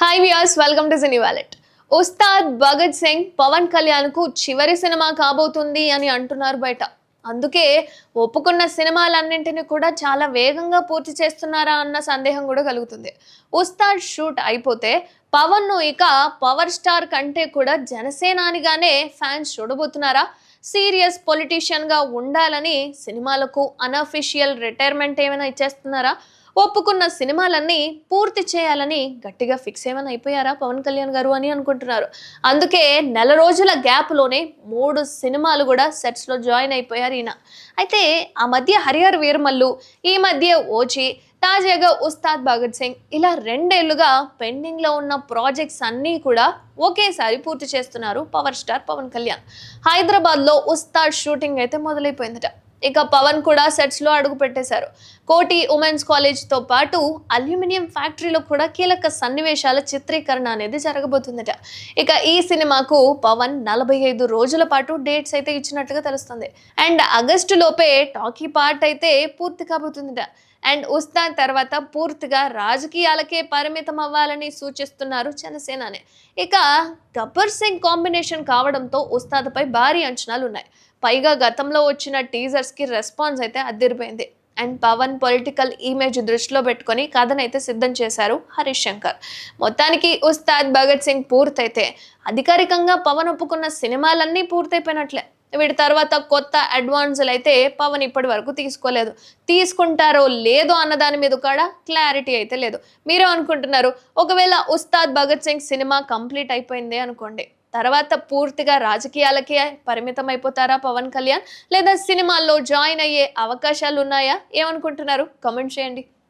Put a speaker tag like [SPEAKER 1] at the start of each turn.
[SPEAKER 1] Hi viewers welcome to cine wallet Ustaad Bhagat Singh Pawan కళ్యాణ్కు చివరి cinema కాబోతుంది అని అంటున్నారు బయట. అందుకే ఒప్పుకున్న సినిమాలన్నింటినీ కూడా చాలా వేగంగా పూర్తి చేస్తున్నారా అన్న సందేహం కూడా కలుగుతుంది. ఉస్తాద్ షూట్ అయిపోతే పవన్ను ఇక పవర్ స్టార్ కంటే కూడా జనసేనానిగానే ఫ్యాన్స్ చూడబోతున్నారా? సీరియస్ పొలిటీషియన్గా ఉండాలని సినిమాలకు అనఫిషియల్ రిటైర్మెంట్ ఏమైనా ఇచ్చేస్తున్నారా? ఒప్పుకున్న సినిమాలన్నీ పూర్తి చేయాలని గట్టిగా ఫిక్స్ ఏమైనా అయిపోయారా పవన్ కళ్యాణ్ గారు అని అనుకుంటున్నారు. అందుకే నెల రోజుల గ్యాప్లోనే మూడు సినిమాలు కూడా సెట్స్లో జాయిన్ అయిపోయారు ఈయన. అయితే ఆ మధ్య హరిహర్ వీరమల్లు ఈ మధ్య ఓచి తాజాగా ఉస్తాద్ భగత్ సింగ్ ఇలా రెండేళ్ళుగా పెండింగ్లో ఉన్న ప్రాజెక్ట్స్ అన్నీ కూడా ఒకేసారి పూర్తి చేస్తున్నారు పవర్ స్టార్ పవన్ కళ్యాణ్. హైదరాబాద్లో ఉస్తాద్ షూటింగ్ అయితే మొదలైపోయిందట. ఇక పవన్ కూడా సెట్స్లో అడుగు పెట్టేశారు. కోటి ఉమెన్స్ కాలేజ్తో పాటు అల్యూమినియం ఫ్యాక్టరీలో కూడా కీలక సన్నివేశాల చిత్రీకరణ అనేది జరగబోతుందట. ఇక ఈ సినిమాకు పవన్ నలభై ఐదు రోజుల పాటు డేట్స్ అయితే ఇచ్చినట్టుగా తెలుస్తుంది. అండ్ ఆగస్టు లోపే టాకీ పార్ట్ అయితే పూర్తి కాబోతుందట. అండ్ ఉస్తాన్ తర్వాత పూర్తిగా రాజకీయాలకే పరిమితం అవ్వాలని సూచిస్తున్నారు జనసేననే. ఇక గబ్బర్ సింగ్ కాంబినేషన్ కావడంతో ఉస్తాద్పై భారీ అంచనాలు ఉన్నాయి పైగా గతంలో వచ్చిన టీజర్స్కి రెస్పాన్స్ అయితే అదిరిపోయింది. అండ్ పవన్ పొలిటికల్ ఇమేజ్ దృష్టిలో పెట్టుకొని కథనైతే సిద్ధం చేశారు హరీష్ శంకర్. మొత్తానికి ఉస్తాద్ భగత్ సింగ్ పూర్తయితే అధికారికంగా పవన్ ఒప్పుకున్న సినిమాలన్నీ పూర్తయిపోయినట్లే. వీటి తర్వాత కొత్త అడ్వాన్సులు అయితే పవన్ ఇప్పటి వరకు తీసుకోలేదు. తీసుకుంటారో లేదో అన్న దాని మీద కూడా క్లారిటీ అయితే లేదు. మీరే అనుకుంటున్నారు ఒకవేళ ఉస్తాద్ భగత్ సింగ్ సినిమా కంప్లీట్ అయిపోయింది అనుకోండి. తర్వాత పూర్తిగా రాజకీయాలకే పరిమితం అయిపోతారా పవన్ కళ్యాణ్? లేదా సినిమాల్లో జాయిన్ అయ్యే అవకాశాలు ఉన్నాయా ఏమనుకుంటున్నారు? కామెంట్ చేయండి.